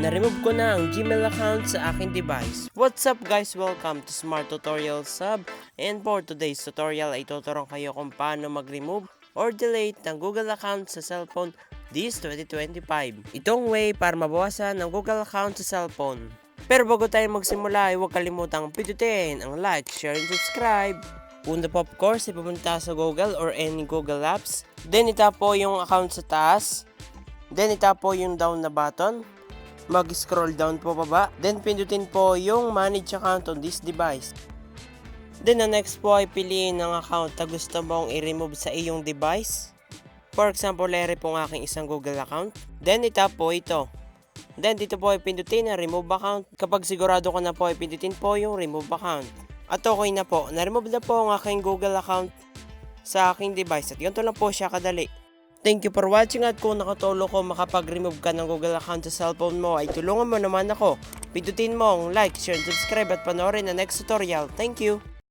Na-remove ko na ang Gmail account sa aking device. What's up guys? Welcome to Smart Tutorial Sub. And for today's tutorial ay tuturuan kayo kung paano mag-remove or delete ng Google account sa cellphone this 2025. Itong way para mabawasan ang Google account sa cellphone. Pero bago tayo magsimula ay huwag kalimutang pindutin ang like, share, and subscribe. Una po of course, ipupunta sa Google or any Google Apps. Then itapo yung account sa taas. Then itapo yung down na button. Mag-scroll down po baba. Then pindutin po yung manage account on this device. Then the next po ay piliin ang account na gusto mong i-remove sa iyong device. For example, lere po ang aking isang Google account. Then itap po ito. Then dito po ay pindutin ang remove account. Kapag sigurado ka na po ay pindutin po yung remove account. At okay na po, na-remove na po ang aking Google account sa aking device. At ganito lang po siya kadali. Thank you for watching at kung nakatulong ko makapag-remove ka ng Google account sa cellphone mo ay tulungan mo naman ako. Pindutin mo ang like, share, and subscribe at panoorin ang next tutorial. Thank you!